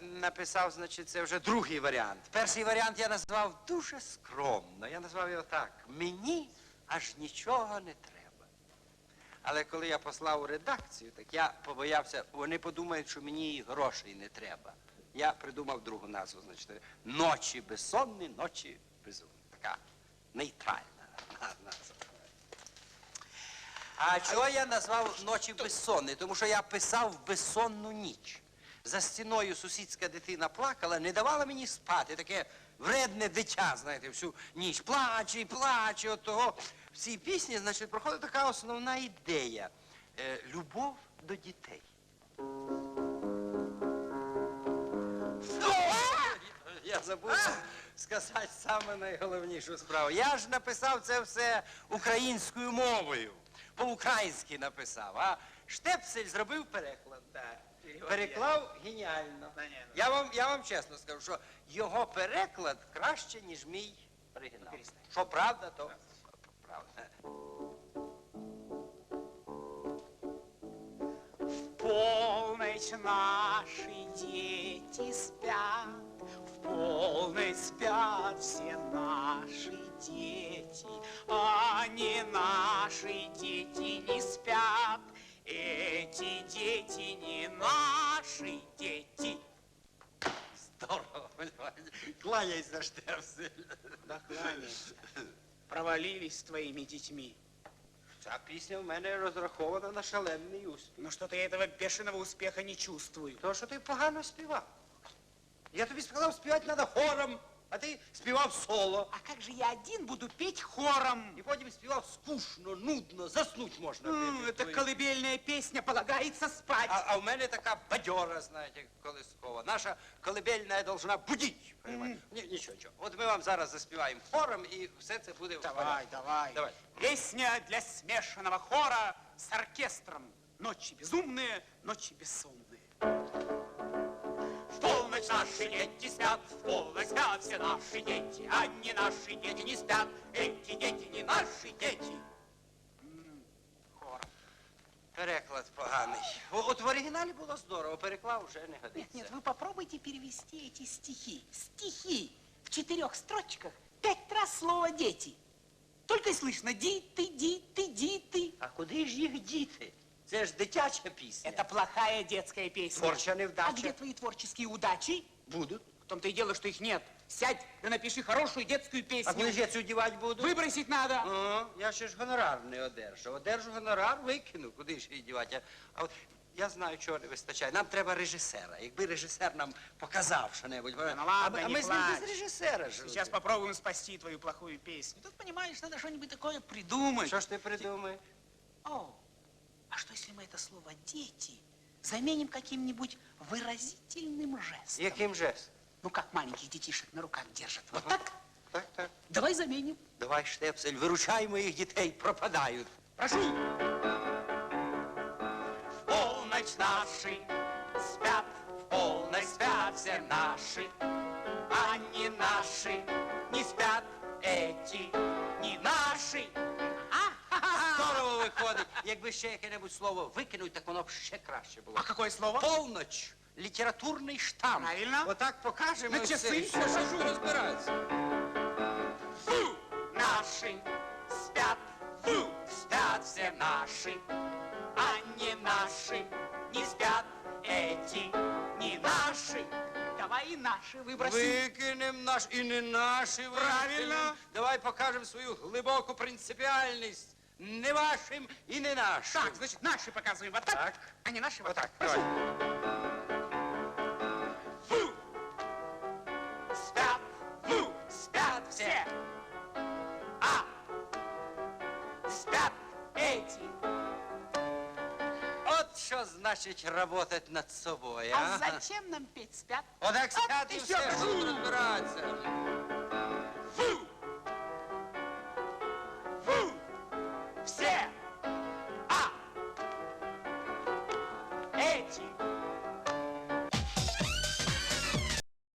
написав, значить, це вже другий варіант. Перший варіант я назвав дуже скромно. Я назвав його так: мені аж нічого не треба. Але коли я послав у редакцію, так я побоявся, вони подумають, що мені і грошей не треба. Я придумав другу назву, значить, ночі безсонні, ночі безумні. Така нейтральна назва. А чого я назвав ночі безсонні? Тому що я писав безсонну ніч. За стіною сусідська дитина плакала, не давала мені спати. Таке вредне дитя, знаєте, всю ніч. Плаче і плаче. От того. В цій пісні, значить, проходить така основна ідея. Е, любов до дітей. Я забув сказати саме найголовнішу справу. Я ж написав це все українською мовою. По-українськи написав, а Штепсель зробив переклад. Переклав геніально. Я вам, я вам чесно скажу, що його переклад краще, ніж мій оригінал. Що правда, то правда. В полночь наши дети спят, в полночь спят все наши дети, а не наши дети не спят, эти дети не наши дети. Здорово. Кланяйся, Штепсель. Да кланяйся. Провалились с твоими детьми. Ця пісня в мене розрахована на шалений успіх. Но что-то я этого бешеного успеха не чувствую. Тому що ти погано співав. Я тобі сказав, співати треба хором, а ти співав соло. А как же я один буду петь хором? І потім співав скучно, нудно, заснуть можна. М, під Это твої- колыбельная песня, полагается спать. А, а в мене така бадьора, знаєте, колискова. Наша колыбельна должна будить. понимаєте? Ні, нічого, нічого. От ми вам зараз заспіваємо хором, і все це буде в Давай, порядку. давай. Давай. Песня для смешанного хора с оркестром. Ночи безумные, ночи бессонные. В полночь наши дети спят, в полночь спят все наши дети, а не наши дети не спят, эти дети не наши дети. М, Хором. Переклад поганий. О, От в оригіналі було здорово, переклав вже не годиться. Нет, нет, вы попробуйте перевести эти стихи. Стихи в четырех строчках пять раз слово «дети». Только и слышно «ди-ты, ди-ты, ди-ты». А куди ж їх діти? Це ж дитяча пісня. Это плохая детская песня. Творча А невдача. где твои творческие удачи? Будуть. В том-то и дело, что их нет. Сядь да напиши хорошую детскую А песню. коли ж я цю дівати буду? Выбросить надо. О, я ще ж гонорар не одержав. Одержу гонорар, викину. Куди ж її дівати? А от я знаю, чого не вистачає. Нам треба режисера. Якби режисер нам показав що-небудь. Ну ладно, а ми, а не ми з ним плачь. без режисера жили. Сейчас попробуем спасти твою плохую песню. Тут, понимаешь, надо что-нибудь такое придумать. Що ж ти придумаєш? О, а что если мы это слово «дети» заменим каким-нибудь выразительным жестом? Яким жестом? Ну, как маленьких детишек на руках держат. Вот так? Так, так. Давай заменим. Давай, штепсель, виручай моїх дітей, пропадають. Прошу. В полночь наши спят, в полночь спят все наши, а не наши не спят эти, Якби ще яке-небудь слово викинуть, так воно б ще краще було. А какое слово? Полноч. Літературний штамп. Правильно. Отак покажемо. На і часи. все, і все, що ж розбиратися. Фу! Наши спят, фу! Спят все наши, а не наши не спят эти, не наши. Давай и наши выбросим. Викинем наш і не наші Правильно. викинем. Давай покажемо свою глибоку принципіальність. Не вашим і не нашим. Так, значит, наши показываем вот так, Так. а не наши вот, Вот так. так, Прошу. Фу! Спят, фу! Спят все. А! Спят эти. От що значить работать над собою, А а? зачем нам петь спят? Отак От спят і і все, все, що розбиратися.